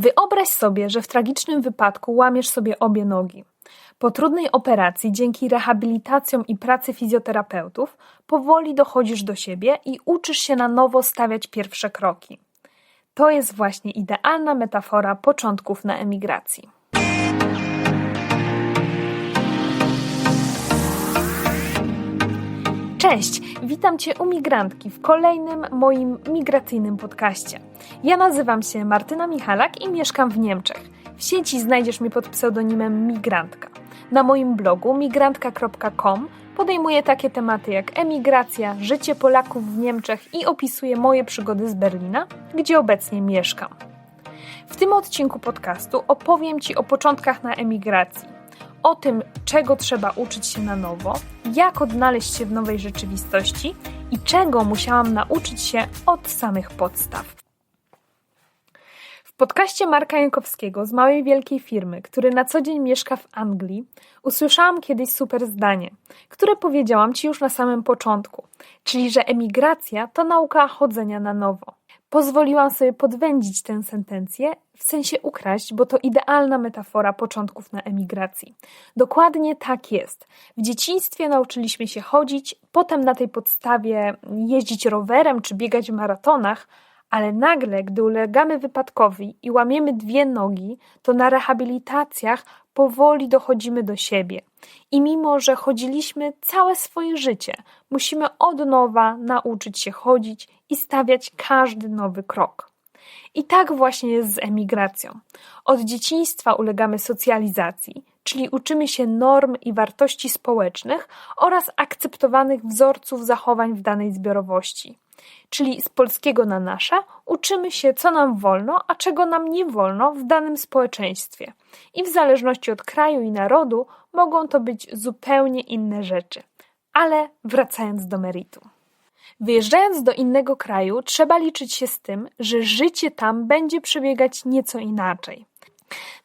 Wyobraź sobie, że w tragicznym wypadku łamiesz sobie obie nogi. Po trudnej operacji, dzięki rehabilitacjom i pracy fizjoterapeutów, powoli dochodzisz do siebie i uczysz się na nowo stawiać pierwsze kroki. To jest właśnie idealna metafora początków na emigracji. Cześć, witam Cię u migrantki w kolejnym moim migracyjnym podcaście. Ja nazywam się Martyna Michalak i mieszkam w Niemczech. W sieci znajdziesz mnie pod pseudonimem Migrantka. Na moim blogu migrantka.com podejmuję takie tematy jak emigracja, życie Polaków w Niemczech i opisuję moje przygody z Berlina, gdzie obecnie mieszkam. W tym odcinku podcastu opowiem Ci o początkach na emigracji, o tym, czego trzeba uczyć się na nowo, jak odnaleźć się w nowej rzeczywistości i czego musiałam nauczyć się od samych podstaw. W podcaście Marka Jankowskiego z małej wielkiej firmy, który na co dzień mieszka w Anglii, usłyszałam kiedyś super zdanie, które powiedziałam Ci już na samym początku, czyli że emigracja to nauka chodzenia na nowo. Pozwoliłam sobie podwędzić tę sentencję, w sensie ukraść, bo to idealna metafora początków na emigracji. Dokładnie tak jest. W dzieciństwie nauczyliśmy się chodzić, potem na tej podstawie jeździć rowerem czy biegać w maratonach, ale nagle, gdy ulegamy wypadkowi i łamiemy dwie nogi, to na rehabilitacjach powoli dochodzimy do siebie. I mimo, że chodziliśmy całe swoje życie, musimy od nowa nauczyć się chodzić i stawiać każdy nowy krok. I tak właśnie jest z emigracją. Od dzieciństwa ulegamy socjalizacji, czyli uczymy się norm i wartości społecznych oraz akceptowanych wzorców zachowań w danej zbiorowości. Czyli z polskiego na nasze uczymy się, co nam wolno, a czego nam nie wolno w danym społeczeństwie. I w zależności od kraju i narodu mogą to być zupełnie inne rzeczy. Ale wracając do meritum. Wyjeżdżając do innego kraju, trzeba liczyć się z tym, że życie tam będzie przebiegać nieco inaczej.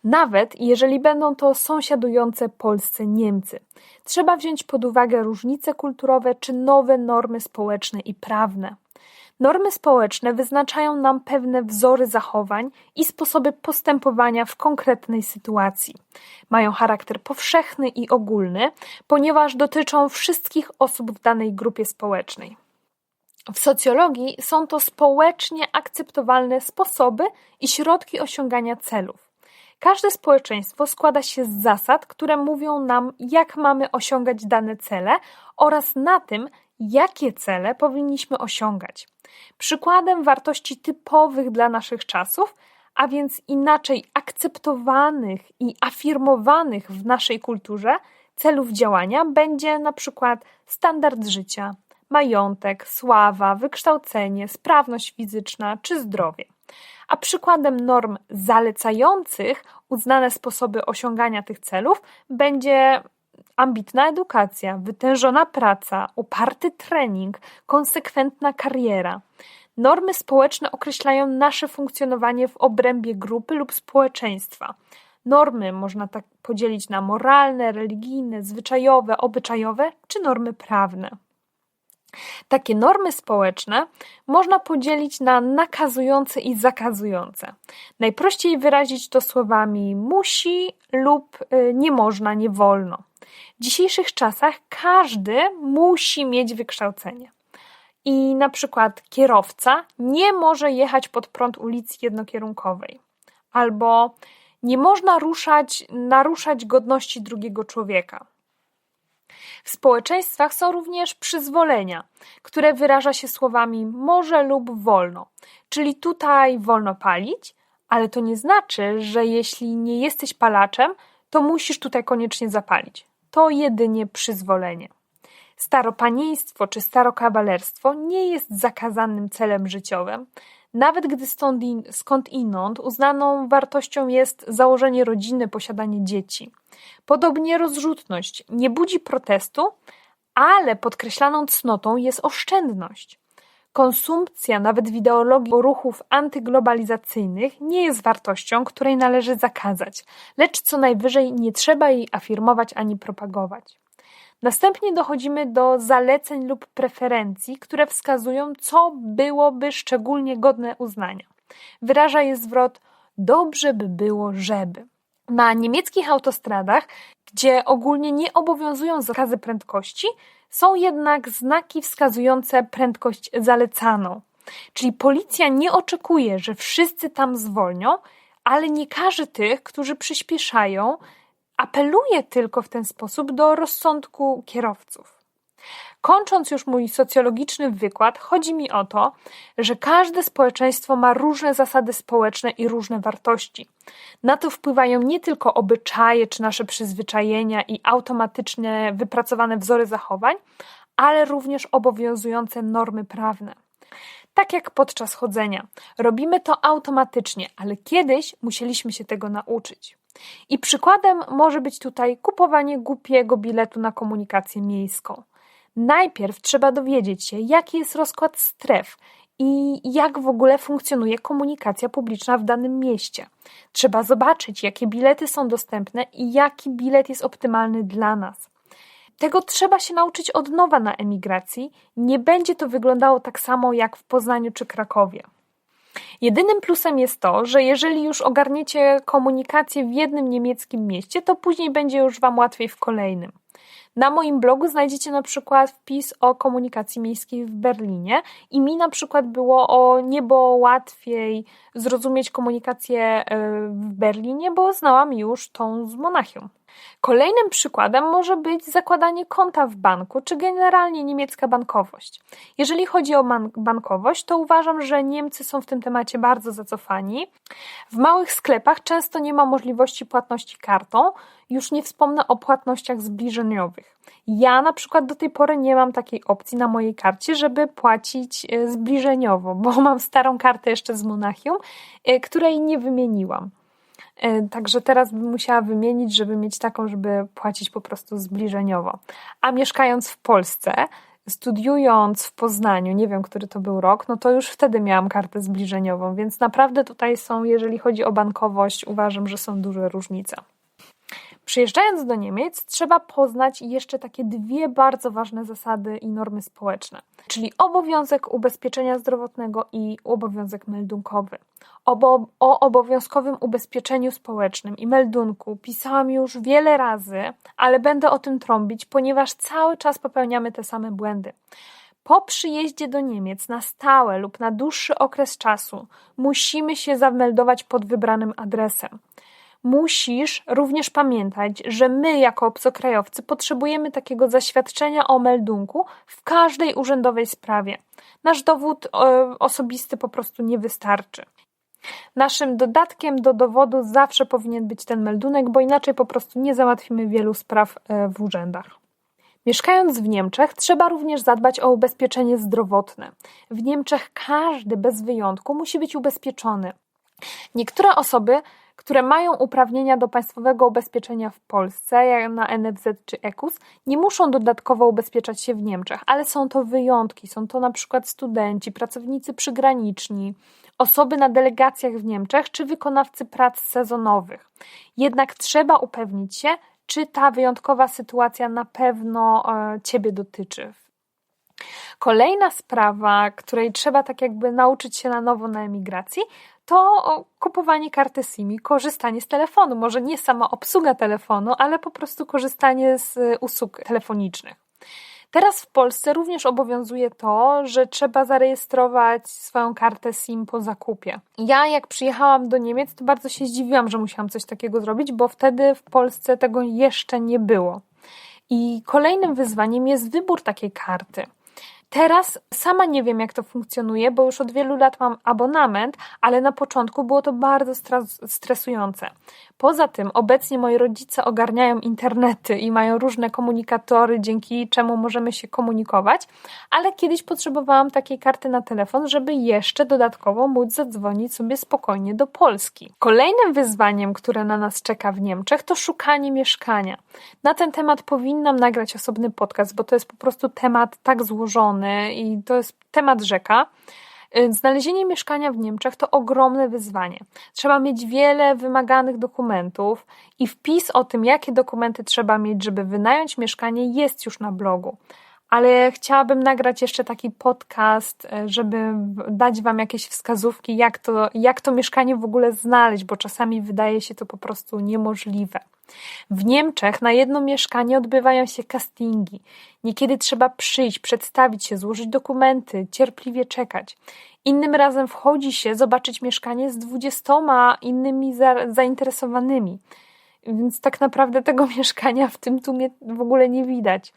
Nawet jeżeli będą to sąsiadujące Polsce Niemcy. Trzeba wziąć pod uwagę różnice kulturowe czy nowe normy społeczne i prawne. Normy społeczne wyznaczają nam pewne wzory zachowań i sposoby postępowania w konkretnej sytuacji. Mają charakter powszechny i ogólny, ponieważ dotyczą wszystkich osób w danej grupie społecznej. W socjologii są to społecznie akceptowalne sposoby i środki osiągania celów. Każde społeczeństwo składa się z zasad, które mówią nam, jak mamy osiągać dane cele oraz na tym, jakie cele powinniśmy osiągać. Przykładem wartości typowych dla naszych czasów, a więc inaczej akceptowanych i afirmowanych w naszej kulturze celów działania będzie na przykład standard życia, majątek, sława, wykształcenie, sprawność fizyczna czy zdrowie. A przykładem norm zalecających uznane sposoby osiągania tych celów będzie ambitna edukacja, wytężona praca, uparty trening, konsekwentna kariera. Normy społeczne określają nasze funkcjonowanie w obrębie grupy lub społeczeństwa. Normy można tak podzielić na moralne, religijne, zwyczajowe, obyczajowe czy normy prawne. Takie normy społeczne można podzielić na nakazujące i zakazujące. Najprościej wyrazić to słowami musi lub y, nie można, nie wolno. W dzisiejszych czasach każdy musi mieć wykształcenie. I na przykład kierowca nie może jechać pod prąd ulicy jednokierunkowej. Albo nie można ruszać, naruszać godności drugiego człowieka. W społeczeństwach są również przyzwolenia, które wyraża się słowami może lub wolno. Czyli tutaj wolno palić, ale to nie znaczy, że jeśli nie jesteś palaczem, to musisz tutaj koniecznie zapalić. To jedynie przyzwolenie. Staropanieństwo czy starokawalerstwo nie jest zakazanym celem życiowym, nawet gdy stąd in, skąd inąd uznaną wartością jest założenie rodziny, posiadanie dzieci. Podobnie rozrzutność nie budzi protestu, ale podkreślaną cnotą jest oszczędność. Konsumpcja, nawet w ideologii ruchów antyglobalizacyjnych, nie jest wartością, której należy zakazać, lecz co najwyżej nie trzeba jej afirmować ani propagować. Następnie dochodzimy do zaleceń lub preferencji, które wskazują, co byłoby szczególnie godne uznania. Wyraża je zwrot dobrze by było, żeby. Na niemieckich autostradach, gdzie ogólnie nie obowiązują zakazy prędkości, są jednak znaki wskazujące prędkość zalecaną. Czyli policja nie oczekuje, że wszyscy tam zwolnią, ale nie każe tych, którzy przyspieszają, apeluje tylko w ten sposób do rozsądku kierowców. Kończąc już mój socjologiczny wykład, chodzi mi o to, że każde społeczeństwo ma różne zasady społeczne i różne wartości. Na to wpływają nie tylko obyczaje czy nasze przyzwyczajenia i automatycznie wypracowane wzory zachowań, ale również obowiązujące normy prawne. Tak jak podczas chodzenia. Robimy to automatycznie, ale kiedyś musieliśmy się tego nauczyć. I przykładem może być tutaj kupowanie głupiego biletu na komunikację miejską. Najpierw trzeba dowiedzieć się, jaki jest rozkład stref i jak w ogóle funkcjonuje komunikacja publiczna w danym mieście. Trzeba zobaczyć, jakie bilety są dostępne i jaki bilet jest optymalny dla nas. Tego trzeba się nauczyć od nowa na emigracji. Nie będzie to wyglądało tak samo jak w Poznaniu czy Krakowie. Jedynym plusem jest to, że jeżeli już ogarniecie komunikację w jednym niemieckim mieście, to później będzie już Wam łatwiej w kolejnym. Na moim blogu znajdziecie na przykład wpis o komunikacji miejskiej w Berlinie i mi na przykład było o niebo łatwiej zrozumieć komunikację e, w Berlinie, bo znałam już tą z Monachium. Kolejnym przykładem może być zakładanie konta w banku, czy generalnie niemiecka bankowość. Jeżeli chodzi o bankowość, to uważam, że Niemcy są w tym temacie bardzo zacofani. W małych sklepach często nie ma możliwości płatności kartą, już nie wspomnę o płatnościach zbliżeniowych. Ja na przykład do tej pory nie mam takiej opcji na mojej karcie, żeby płacić e, zbliżeniowo, bo mam starą kartę jeszcze z Monachium, e, której nie wymieniłam. E, także teraz bym musiała wymienić, żeby mieć taką, żeby płacić po prostu zbliżeniowo. A mieszkając w Polsce, studiując w Poznaniu, nie wiem, który to był rok, no to już wtedy miałam kartę zbliżeniową, więc naprawdę tutaj są, jeżeli chodzi o bankowość, uważam, że są duże różnice. Przyjeżdżając do Niemiec, trzeba poznać jeszcze takie dwie bardzo ważne zasady i normy społeczne, czyli obowiązek ubezpieczenia zdrowotnego i obowiązek meldunkowy. Obo o obowiązkowym ubezpieczeniu społecznym i meldunku pisałam już wiele razy, ale będę o tym trąbić, ponieważ cały czas popełniamy te same błędy. Po przyjeździe do Niemiec na stałe lub na dłuższy okres czasu musimy się zameldować pod wybranym adresem musisz również pamiętać, że my, jako obcokrajowcy, potrzebujemy takiego zaświadczenia o meldunku w każdej urzędowej sprawie. Nasz dowód e, osobisty po prostu nie wystarczy. Naszym dodatkiem do dowodu zawsze powinien być ten meldunek, bo inaczej po prostu nie załatwimy wielu spraw e, w urzędach. Mieszkając w Niemczech, trzeba również zadbać o ubezpieczenie zdrowotne. W Niemczech każdy bez wyjątku musi być ubezpieczony. Niektóre osoby które mają uprawnienia do państwowego ubezpieczenia w Polsce, jak na NFZ czy EKUS, nie muszą dodatkowo ubezpieczać się w Niemczech, ale są to wyjątki. Są to na przykład studenci, pracownicy przygraniczni, osoby na delegacjach w Niemczech czy wykonawcy prac sezonowych. Jednak trzeba upewnić się, czy ta wyjątkowa sytuacja na pewno e, Ciebie dotyczy. Kolejna sprawa, której trzeba tak jakby nauczyć się na nowo na emigracji, to kupowanie karty SIM korzystanie z telefonu. Może nie sama obsługa telefonu, ale po prostu korzystanie z y, usług telefonicznych. Teraz w Polsce również obowiązuje to, że trzeba zarejestrować swoją kartę SIM po zakupie. Ja, jak przyjechałam do Niemiec, to bardzo się zdziwiłam, że musiałam coś takiego zrobić, bo wtedy w Polsce tego jeszcze nie było. I kolejnym wyzwaniem jest wybór takiej karty. Teraz sama nie wiem, jak to funkcjonuje, bo już od wielu lat mam abonament, ale na początku było to bardzo stresujące. Poza tym, obecnie moi rodzice ogarniają internety i mają różne komunikatory, dzięki czemu możemy się komunikować, ale kiedyś potrzebowałam takiej karty na telefon, żeby jeszcze dodatkowo móc zadzwonić sobie spokojnie do Polski. Kolejnym wyzwaniem, które na nas czeka w Niemczech, to szukanie mieszkania. Na ten temat powinnam nagrać osobny podcast, bo to jest po prostu temat tak złożony i to jest temat rzeka. Y, znalezienie mieszkania w Niemczech to ogromne wyzwanie. Trzeba mieć wiele wymaganych dokumentów i wpis o tym, jakie dokumenty trzeba mieć, żeby wynająć mieszkanie, jest już na blogu. ale chciałabym nagrać jeszcze taki podcast, e, żeby dać Wam jakieś wskazówki, jak to, jak to mieszkanie w ogóle znaleźć, bo czasami wydaje się to po prostu niemożliwe. W Niemczech na jedno mieszkanie odbywają się castingi. Niekiedy trzeba przyjść, przedstawić się, złożyć dokumenty, cierpliwie czekać. Innym razem wchodzi się zobaczyć mieszkanie z dwudziestoma innymi za, zainteresowanymi. Więc tak naprawdę tego mieszkania w tym tłumie w ogóle nie widać.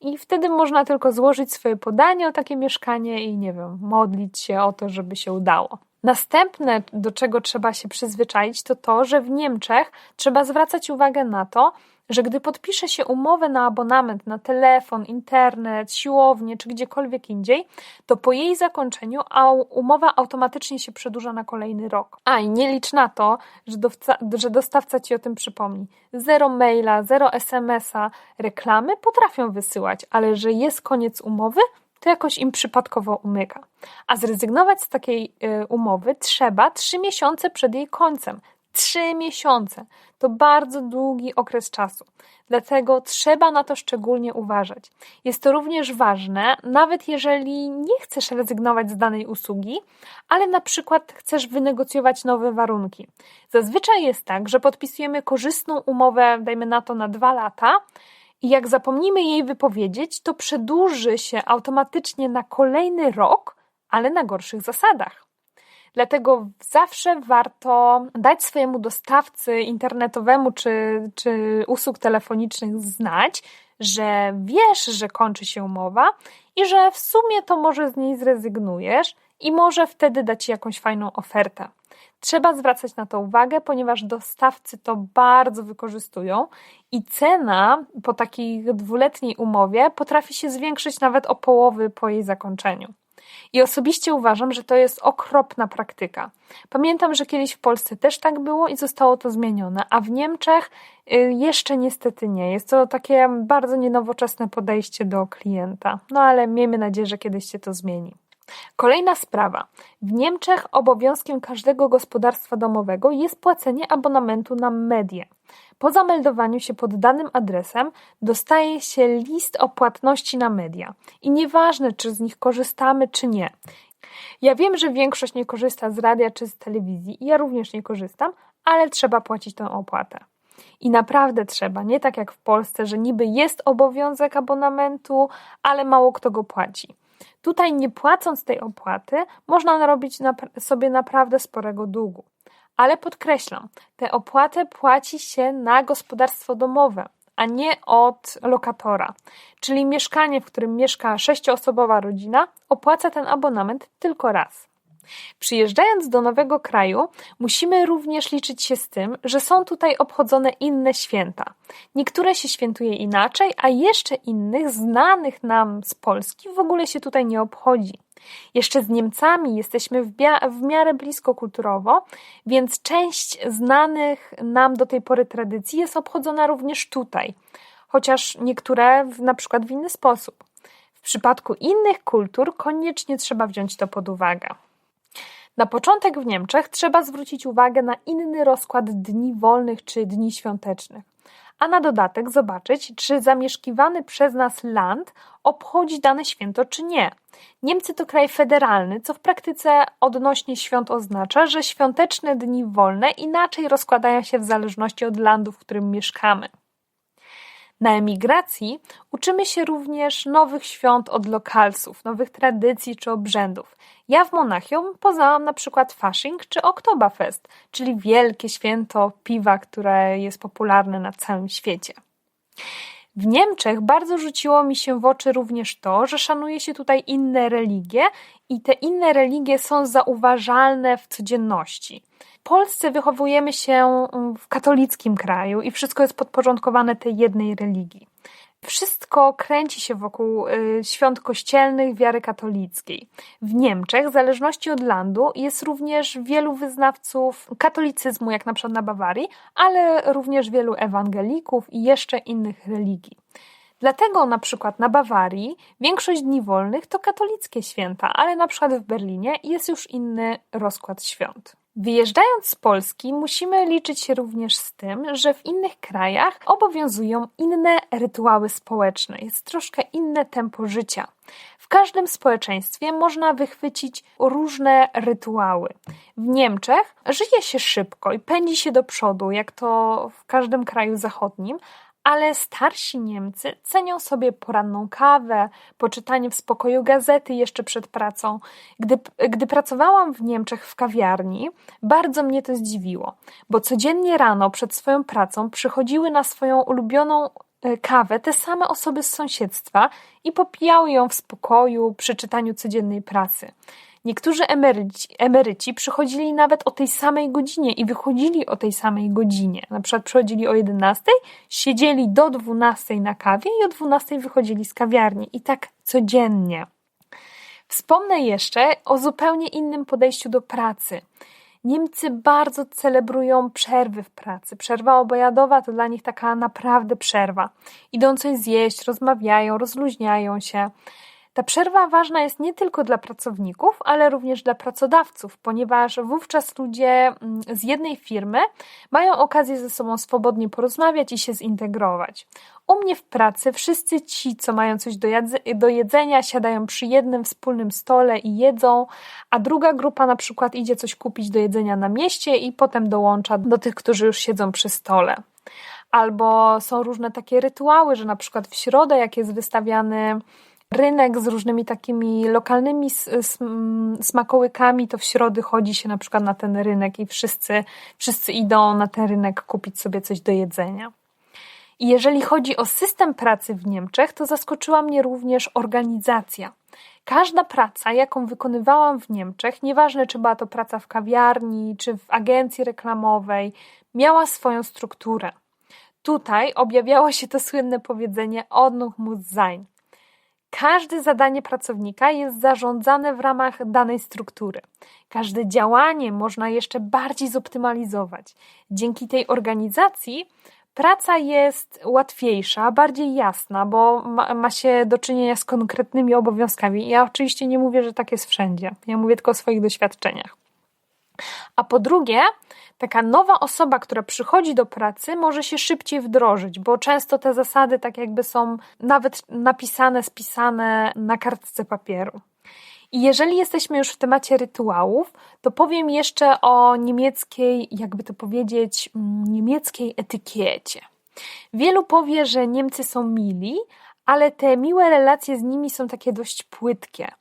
I wtedy można tylko złożyć swoje podanie o takie mieszkanie i nie wiem, modlić się o to, żeby się udało. Następne, do czego trzeba się przyzwyczaić, to to, że w Niemczech trzeba zwracać uwagę na to, że gdy podpisze się umowę na abonament na telefon, internet, siłownię czy gdziekolwiek indziej, to po jej zakończeniu umowa automatycznie się przedłuża na kolejny rok. A i nie licz na to, że, dowca, że dostawca ci o tym przypomni. Zero maila, zero SMS-a, reklamy potrafią wysyłać, ale że jest koniec umowy, to jakoś im przypadkowo umyka. A zrezygnować z takiej y, umowy trzeba trzy miesiące przed jej końcem. Trzy miesiące to bardzo długi okres czasu, dlatego trzeba na to szczególnie uważać. Jest to również ważne, nawet jeżeli nie chcesz rezygnować z danej usługi, ale na przykład chcesz wynegocjować nowe warunki. Zazwyczaj jest tak, że podpisujemy korzystną umowę, dajmy na to na dwa lata, i jak zapomnimy jej wypowiedzieć, to przedłuży się automatycznie na kolejny rok, ale na gorszych zasadach. Dlatego zawsze warto dać swojemu dostawcy internetowemu czy, czy usług telefonicznych znać, że wiesz, że kończy się umowa i że w sumie to może z niej zrezygnujesz i może wtedy dać ci jakąś fajną ofertę. Trzeba zwracać na to uwagę, ponieważ dostawcy to bardzo wykorzystują i cena po takiej dwuletniej umowie potrafi się zwiększyć nawet o połowy po jej zakończeniu. I osobiście uważam, że to jest okropna praktyka. Pamiętam, że kiedyś w Polsce też tak było i zostało to zmienione, a w Niemczech y, jeszcze niestety nie. Jest to takie bardzo nienowoczesne podejście do klienta. No ale miejmy nadzieję, że kiedyś się to zmieni. Kolejna sprawa. W Niemczech obowiązkiem każdego gospodarstwa domowego jest płacenie abonamentu na medię. Po zameldowaniu się pod danym adresem dostaje się list o płatności na media. I nieważne, czy z nich korzystamy, czy nie. Ja wiem, że większość nie korzysta z radia czy z telewizji, i ja również nie korzystam, ale trzeba płacić tę opłatę. I naprawdę trzeba, nie tak jak w Polsce, że niby jest obowiązek abonamentu, ale mało kto go płaci. Tutaj nie płacąc tej opłaty, można narobić sobie naprawdę sporego długu. Ale podkreślam, tę opłatę płaci się na gospodarstwo domowe, a nie od lokatora. Czyli mieszkanie, w którym mieszka sześcioosobowa rodzina, opłaca ten abonament tylko raz. Przyjeżdżając do nowego kraju, musimy również liczyć się z tym, że są tutaj obchodzone inne święta. Niektóre się świętuje inaczej, a jeszcze innych, znanych nam z Polski, w ogóle się tutaj nie obchodzi. Jeszcze z Niemcami jesteśmy w, w miarę blisko kulturowo, więc część znanych nam do tej pory tradycji jest obchodzona również tutaj, chociaż niektóre w, na przykład w inny sposób. W przypadku innych kultur koniecznie trzeba wziąć to pod uwagę. Na początek w Niemczech trzeba zwrócić uwagę na inny rozkład dni wolnych czy dni świątecznych, a na dodatek zobaczyć, czy zamieszkiwany przez nas land obchodzi dane święto czy nie. Niemcy to kraj federalny, co w praktyce odnośnie świąt oznacza, że świąteczne dni wolne inaczej rozkładają się w zależności od landu, w którym mieszkamy. Na emigracji uczymy się również nowych świąt od lokalsów, nowych tradycji czy obrzędów. Ja w Monachium poznałam na przykład Fasching czy Oktoberfest, czyli wielkie święto piwa, które jest popularne na całym świecie. W Niemczech bardzo rzuciło mi się w oczy również to, że szanuje się tutaj inne religie i te inne religie są zauważalne w codzienności. Polsce wychowujemy się w katolickim kraju i wszystko jest podporządkowane tej jednej religii. Wszystko kręci się wokół y, świąt kościelnych wiary katolickiej. W Niemczech, w zależności od landu, jest również wielu wyznawców katolicyzmu, jak na przykład na Bawarii, ale również wielu ewangelików i jeszcze innych religii. Dlatego na przykład na Bawarii większość dni wolnych to katolickie święta, ale na przykład w Berlinie jest już inny rozkład świąt. Wyjeżdżając z Polski, musimy liczyć się również z tym, że w innych krajach obowiązują inne rytuały społeczne, jest troszkę inne tempo życia. W każdym społeczeństwie można wychwycić różne rytuały. W Niemczech żyje się szybko i pędzi się do przodu, jak to w każdym kraju zachodnim, ale starsi Niemcy cenią sobie poranną kawę, poczytanie w spokoju gazety jeszcze przed pracą. Gdy, gdy pracowałam w Niemczech w kawiarni, bardzo mnie to zdziwiło, bo codziennie rano przed swoją pracą przychodziły na swoją ulubioną kawę te same osoby z sąsiedztwa i popijały ją w spokoju przy czytaniu codziennej pracy. Niektórzy emeryci, emeryci przychodzili nawet o tej samej godzinie i wychodzili o tej samej godzinie. Na przykład przychodzili o 11, siedzieli do 12 na kawie i o 12 wychodzili z kawiarni. I tak codziennie. Wspomnę jeszcze o zupełnie innym podejściu do pracy. Niemcy bardzo celebrują przerwy w pracy. Przerwa obojadowa to dla nich taka naprawdę przerwa. Idą coś zjeść, rozmawiają, rozluźniają się. Ta przerwa ważna jest nie tylko dla pracowników, ale również dla pracodawców, ponieważ wówczas ludzie mm, z jednej firmy mają okazję ze sobą swobodnie porozmawiać i się zintegrować. U mnie w pracy wszyscy ci, co mają coś do, do jedzenia, siadają przy jednym wspólnym stole i jedzą, a druga grupa na przykład idzie coś kupić do jedzenia na mieście i potem dołącza do tych, którzy już siedzą przy stole. Albo są różne takie rytuały, że na przykład w środę, jak jest wystawiany rynek z różnymi takimi lokalnymi smakołykami, to w środy chodzi się na przykład na ten rynek i wszyscy, wszyscy idą na ten rynek kupić sobie coś do jedzenia. I jeżeli chodzi o system pracy w Niemczech, to zaskoczyła mnie również organizacja. Każda praca, jaką wykonywałam w Niemczech, nieważne czy była to praca w kawiarni, czy w agencji reklamowej, miała swoją strukturę. Tutaj objawiało się to słynne powiedzenie Ordnung muss sein. Każde zadanie pracownika jest zarządzane w ramach danej struktury. Każde działanie można jeszcze bardziej zoptymalizować. Dzięki tej organizacji praca jest łatwiejsza, bardziej jasna, bo ma, ma, się do czynienia z konkretnymi obowiązkami. Ja oczywiście nie mówię, że tak jest wszędzie. Ja mówię tylko o swoich doświadczeniach. A po drugie, taka nowa osoba, która przychodzi do pracy, może się szybciej wdrożyć, bo często te zasady tak jakby są nawet napisane, spisane na kartce papieru. I jeżeli jesteśmy już w temacie rytuałów, to powiem jeszcze o niemieckiej, jakby to powiedzieć, mm, niemieckiej etykiecie. Wielu powie, że Niemcy są mili, ale te miłe relacje z nimi są takie dość płytkie.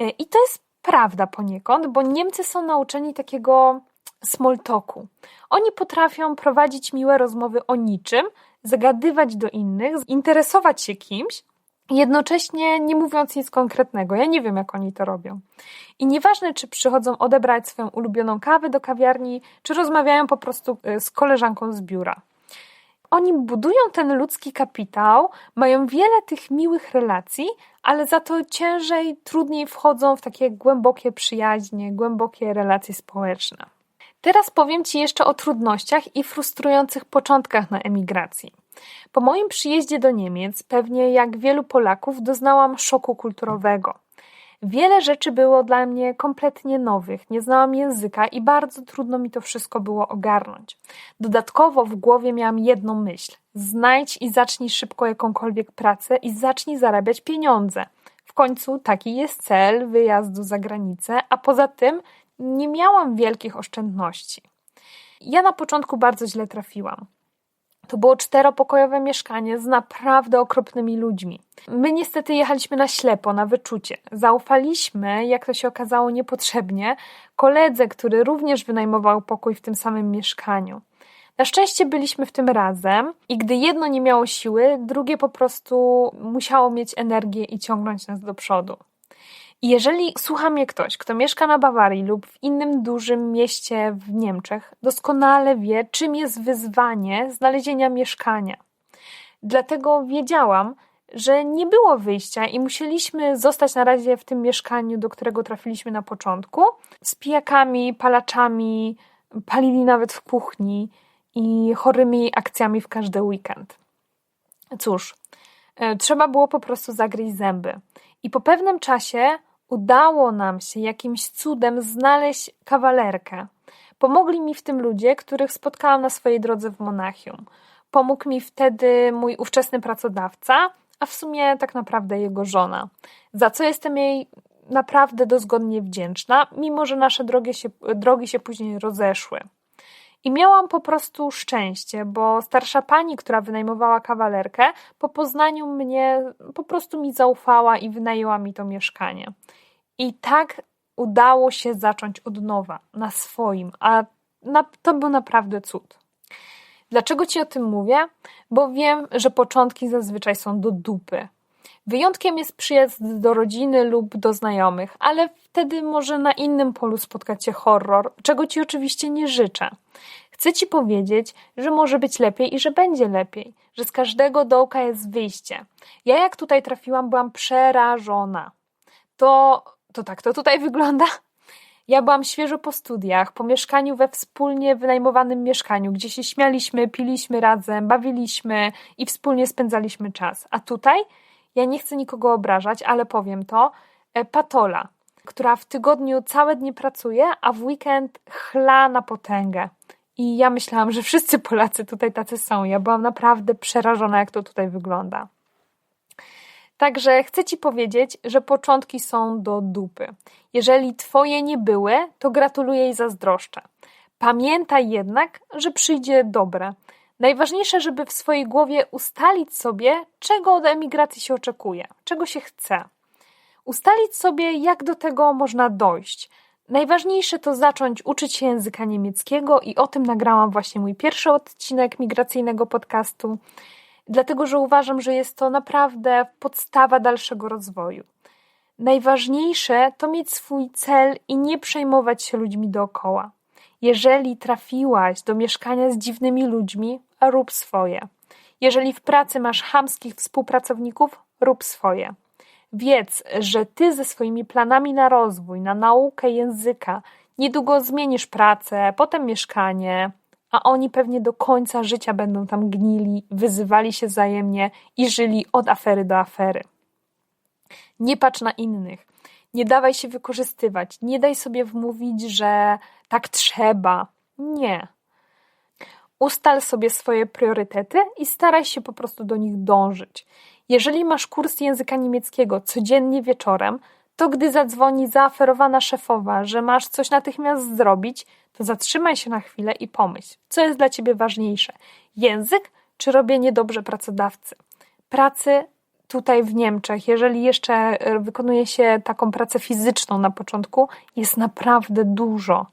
E, I to jest prawda poniekąd, bo Niemcy są nauczeni takiego small talku. Oni potrafią prowadzić miłe rozmowy o niczym, zagadywać do innych, interesować się kimś, jednocześnie nie mówiąc nic konkretnego. Ja nie wiem, jak oni to robią. I nieważne, czy przychodzą odebrać swoją ulubioną kawę do kawiarni, czy rozmawiają po prostu y, z koleżanką z biura oni budują ten ludzki kapitał, mają wiele tych miłych relacji, ale za to ciężej, trudniej wchodzą w takie głębokie przyjaźnie, głębokie relacje społeczne. Teraz powiem Ci jeszcze o trudnościach i frustrujących początkach na emigracji. Po moim przyjeździe do Niemiec, pewnie jak wielu Polaków, doznałam szoku kulturowego. Wiele rzeczy było dla mnie kompletnie nowych, nie znałam języka i bardzo trudno mi to wszystko było ogarnąć. Dodatkowo w głowie miałam jedną myśl: znajdź i zacznij szybko jakąkolwiek pracę i zacznij zarabiać pieniądze. W końcu taki jest cel wyjazdu za granicę, a poza tym nie miałam wielkich oszczędności. Ja na początku bardzo źle trafiłam. To było czteropokojowe mieszkanie z naprawdę okropnymi ludźmi. My niestety jechaliśmy na ślepo, na wyczucie. Zaufaliśmy, jak to się okazało niepotrzebnie, koledze, który również wynajmował pokój w tym samym mieszkaniu. Na szczęście byliśmy w tym razem i gdy jedno nie miało siły, drugie po prostu musiało mieć energię i ciągnąć nas do przodu. Jeżeli słucha mnie ktoś, kto mieszka na Bawarii lub w innym dużym mieście w Niemczech, doskonale wie, czym jest wyzwanie znalezienia mieszkania. Dlatego wiedziałam, że nie było wyjścia i musieliśmy zostać na razie w tym mieszkaniu, do którego trafiliśmy na początku, z pijakami, palaczami, palili nawet w kuchni i chorymi akcjami w każdy weekend. Cóż, e, trzeba było po prostu zagryźć zęby. I po pewnym czasie udało nam się jakimś cudem znaleźć kawalerkę. Pomogli mi w tym ludzie, których spotkałam na swojej drodze w Monachium. Pomógł mi wtedy mój ówczesny pracodawca, a w sumie tak naprawdę jego żona, za co jestem jej naprawdę dozgodnie wdzięczna, mimo że nasze drogi się, drogi się później rozeszły. I miałam po prostu szczęście, bo starsza pani, która wynajmowała kawalerkę, po poznaniu mnie po prostu mi zaufała i wynajęła mi to mieszkanie. I tak udało się zacząć od nowa, na swoim, a na, to był naprawdę cud. Dlaczego ci o tym mówię? Bo wiem, że początki zazwyczaj są do dupy. Wyjątkiem jest przyjazd do rodziny lub do znajomych, ale wtedy może na innym polu spotkać cię horror, czego ci oczywiście nie życzę. Chcę ci powiedzieć, że może być lepiej i że będzie lepiej, że z każdego dołka jest wyjście. Ja jak tutaj trafiłam, byłam przerażona. To, to tak to tutaj wygląda? Ja byłam świeżo po studiach, po mieszkaniu we wspólnie wynajmowanym mieszkaniu, gdzie się śmialiśmy, piliśmy razem, bawiliśmy i wspólnie spędzaliśmy czas. A tutaj ja nie chcę nikogo obrażać, ale powiem to, e, Patola, która w tygodniu całe dnie pracuje, a w weekend chla na potęgę. I ja myślałam, że wszyscy Polacy tutaj tacy są. Ja byłam naprawdę przerażona, jak to tutaj wygląda. Także chcę Ci powiedzieć, że początki są do dupy. Jeżeli Twoje nie były, to gratuluję i zazdroszczę. Pamiętaj jednak, że przyjdzie dobre. Najważniejsze, żeby w swojej głowie ustalić sobie, czego od emigracji się oczekuje, czego się chce. Ustalić sobie, jak do tego można dojść. Najważniejsze to zacząć uczyć się języka niemieckiego i o tym nagrałam właśnie mój pierwszy odcinek migracyjnego podcastu, dlatego że uważam, że jest to naprawdę podstawa dalszego rozwoju. Najważniejsze to mieć swój cel i nie przejmować się ludźmi dookoła. Jeżeli trafiłaś do mieszkania z dziwnymi ludźmi, rób swoje. Jeżeli w pracy masz chamskich współpracowników, rób swoje. Wiedz, że ty ze swoimi planami na rozwój, na naukę języka, niedługo zmienisz pracę, potem mieszkanie, a oni pewnie do końca życia będą tam gnili, wyzywali się wzajemnie i żyli od afery do afery. Nie patrz na innych. Nie dawaj się wykorzystywać. Nie daj sobie wmówić, że tak trzeba. Nie. Ustal sobie swoje priorytety i staraj się po prostu do nich dążyć. Jeżeli masz kurs języka niemieckiego codziennie wieczorem, to gdy zadzwoni zaoferowana szefowa, że masz coś natychmiast zrobić, to zatrzymaj się na chwilę i pomyśl, co jest dla ciebie ważniejsze: język czy robienie dobrze pracodawcy? Pracy tutaj w Niemczech, jeżeli jeszcze e, wykonuje się taką pracę fizyczną na początku, jest naprawdę dużo.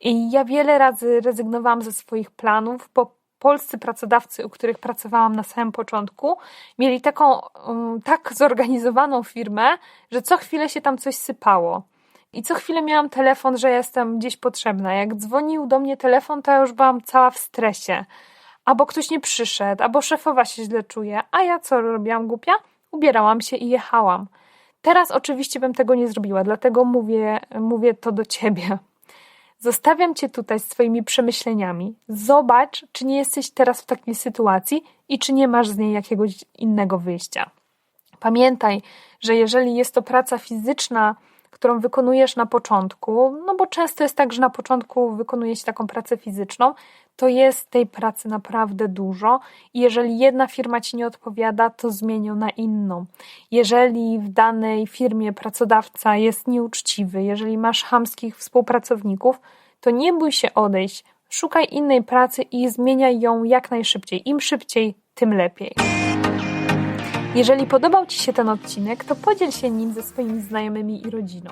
I ja wiele razy rezygnowałam ze swoich planów, bo polscy pracodawcy, u których pracowałam na samym początku, mieli taką um, tak zorganizowaną firmę, że co chwilę się tam coś sypało. I co chwilę miałam telefon, że jestem gdzieś potrzebna. Jak dzwonił do mnie telefon, to ja już byłam cała w stresie. Albo ktoś nie przyszedł, albo szefowa się źle czuje. A ja co robiłam głupia? Ubierałam się i jechałam. Teraz oczywiście bym tego nie zrobiła, dlatego mówię, mówię to do ciebie. Zostawiam cię tutaj z Twoimi przemyśleniami. Zobacz, czy nie jesteś teraz w takiej sytuacji i czy nie masz z niej jakiegoś innego wyjścia. Pamiętaj, że jeżeli jest to praca fizyczna, którą wykonujesz na początku, no bo często jest tak, że na początku wykonuje się taką pracę fizyczną, to jest tej pracy naprawdę dużo i jeżeli jedna firma ci nie odpowiada, to zmienią na inną. Jeżeli w danej firmie pracodawca jest nieuczciwy, jeżeli masz chamskich współpracowników, to nie bój się odejść, szukaj innej pracy i zmieniaj ją jak najszybciej. Im szybciej, tym lepiej. Jeżeli podobał Ci się ten odcinek, to podziel się nim ze swoimi znajomymi i rodziną.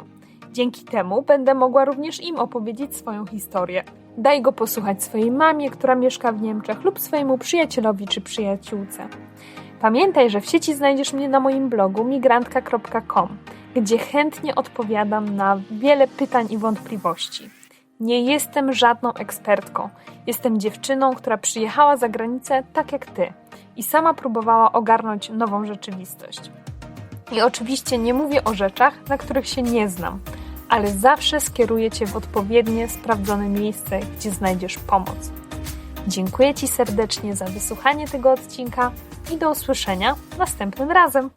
Dzięki temu będę mogła również im opowiedzieć swoją historię. Daj go posłuchać swojej mamie, która mieszka w Niemczech, lub swojemu przyjacielowi czy przyjaciółce. Pamiętaj, że w sieci znajdziesz mnie na moim blogu migrantka.com, gdzie chętnie odpowiadam na wiele pytań i wątpliwości. Nie jestem żadną ekspertką. Jestem dziewczyną, która przyjechała za granicę tak jak ty i sama próbowała ogarnąć nową rzeczywistość. I oczywiście nie mówię o rzeczach, na których się nie znam, ale zawsze skieruję Cię w odpowiednie, sprawdzone miejsce, gdzie znajdziesz pomoc. Dziękuję Ci serdecznie za wysłuchanie tego odcinka i do usłyszenia następnym razem.